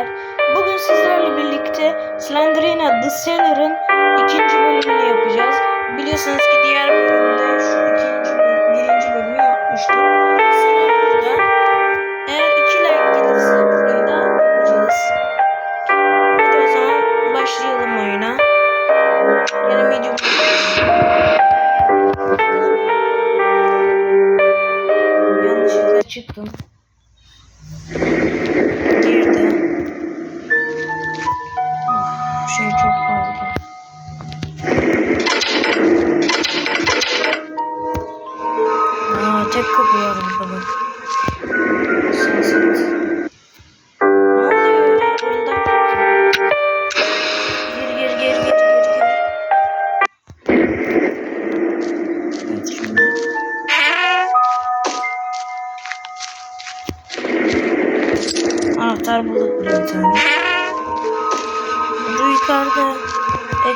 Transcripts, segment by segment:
arkadaşlar. Bugün sizlerle birlikte Slenderina The Cellar'ın ikinci bölümünü yapacağız. Biliyorsunuz ki diğer bölümde şu ikinci bölüm, birinci bölümü yapmıştık. Sıra burada. Eğer iki like gelirse burayı da yapacağız. O zaman başlayalım oyuna. Yani medium.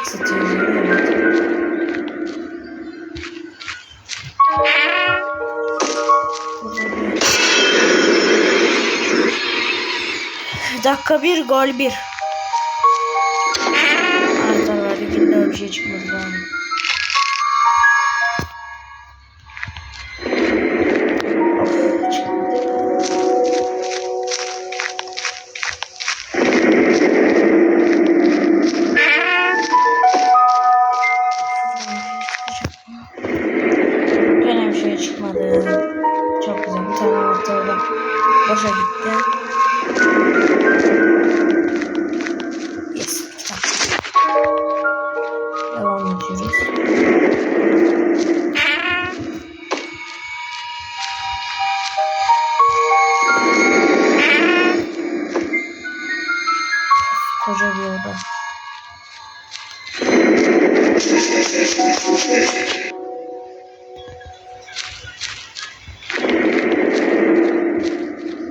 Exit yazıyor evet. Bir- Dakika bir gol bir. Anahtar var. İlla bir şey çıkmadı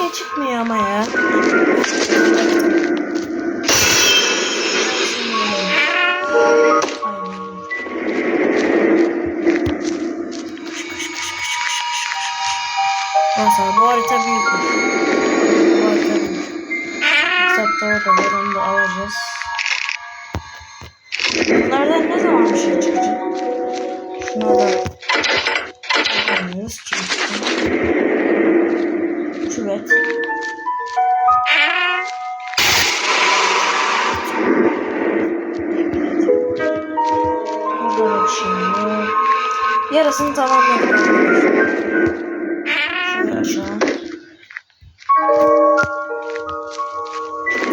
şey çıkmıyor ama ya. Neyse bu harita büyükmüş. Bu harita büyük. Kitapta orada var onu da alacağız. Bunlardan ne zaman bir şey çıkacak? Şuna da bakamıyoruz. Çıktı. Küvet. Şey yok. Yarısını tamamladık arkadaşlar. Şöyle aşağı.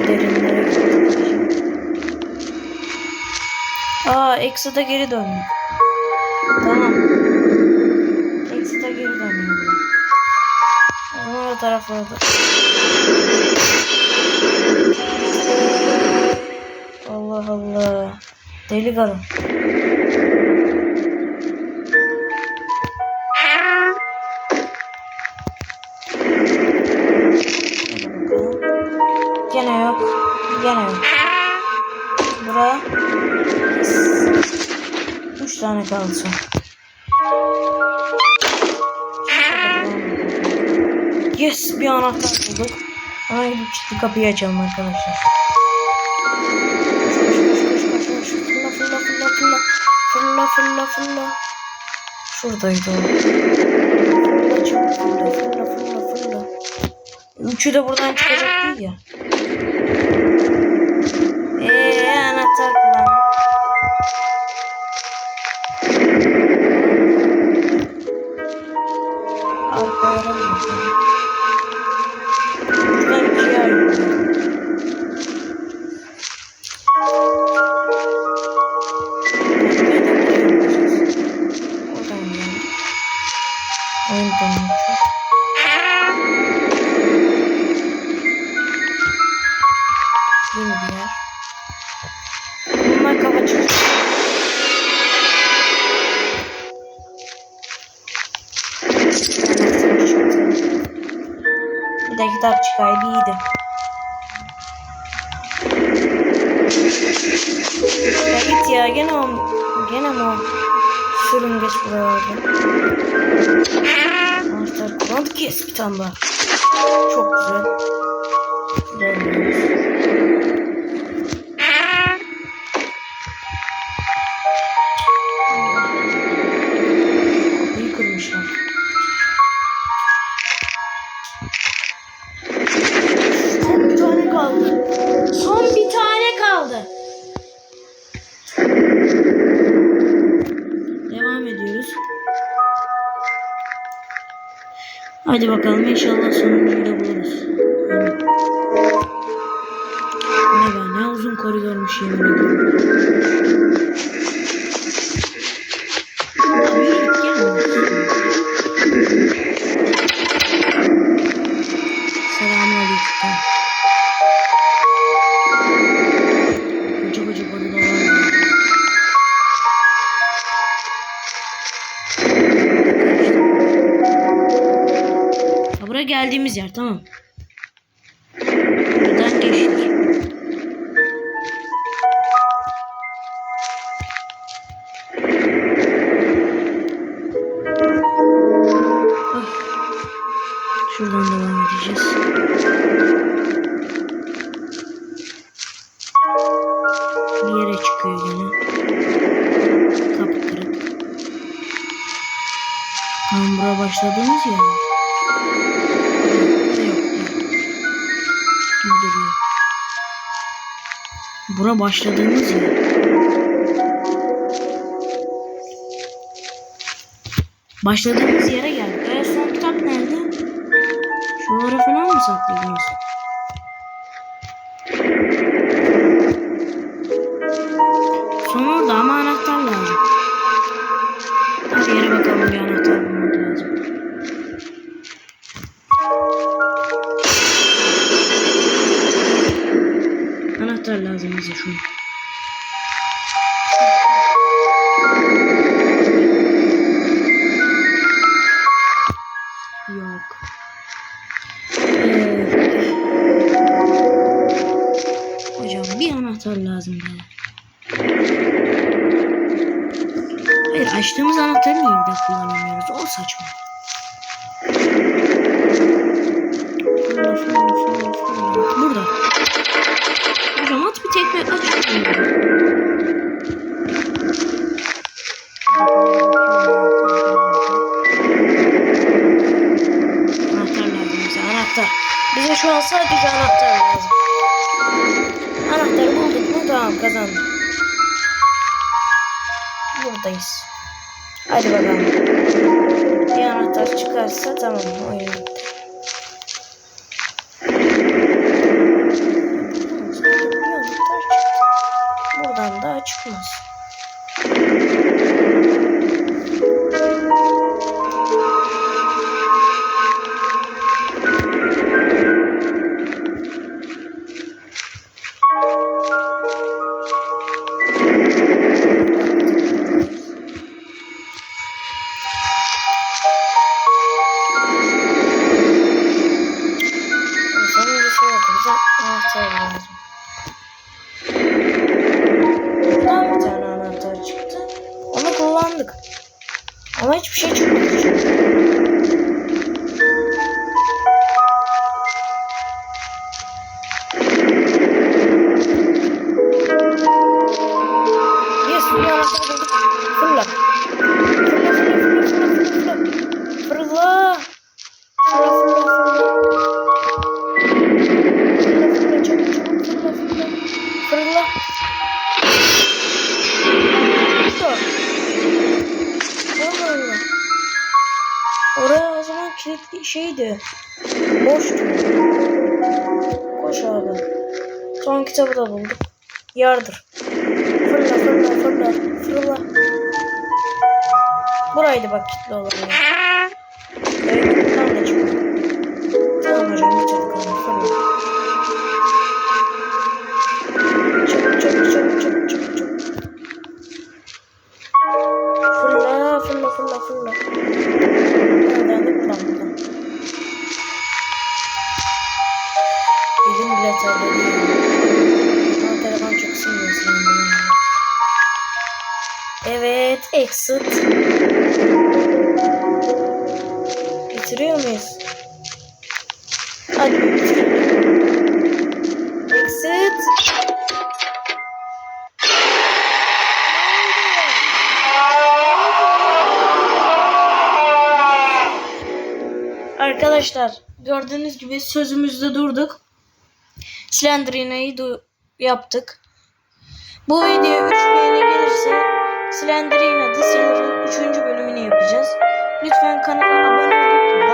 Derinlere gittik. Aa, Exit'a geri döndük. Taraflarda. Allah Allah. Deli karı. Hadi bakalım. Gene yok. Gene yok. Bura. Üç tane kaldı Yes bir anahtar bulduk. Gidip kilitli kapıyı açalım arkadaşlar. Fırla fırla fırla fırla. Fırla fırla fırla. Şuradaydı o. Fırla çabuk fırla fırla fırla fırla. Üçü de buradan çıkacak değil ya. Eee anahtar kullandık. Arka kitap çıkaydı iyiydi. Ya git ya gene o gene mi o sürüngeç buraya oldu. Anahtar kullandık kes bir tane daha. Hadi bakalım inşallah sonuncuyu da buluruz. Hadi. Bu Ne be ne uzun koridormuş yemin ediyorum. Tamam. Buradan geçtik. Ah. Şuradan devam edeceğiz. Bir yere çıkıyor yine. Kapı kırık. Tam bura başladığımız yer? Gidiyor. Bura başladığımız yer. Başladığımız yere geldik. E son kitap nerede? Şuralara falan mı sakladınız? Kullanamıyoruz? O saçma. Fırla, fırla, fırla, fırla. Burada. Hocam at bir tekme aç. şunu. Anahtar lazım bize şu an sadece anahtar Hadi bakalım. Bir anahtar çıkarsa tamam oyun. Kullandık. Ama hiçbir şey çıkmadı. Şeydi. Boştu. Koş abi. Son kitabı da bulduk. Yardır. Fırla fırla fırla fırla. Buraydı bak kilitli olan yer. Bile terledi. Ama çok ısınmıyor. Evet exit. Bitiriyor muyuz? Hadi. Exit. Arkadaşlar gördüğünüz gibi sözümüzde durduk. Slenderino'yu du- yaptık. Bu video 3 beğeni gelirse Slenderino The Sailor'ın 3. bölümünü yapacağız. Lütfen kanala abone olup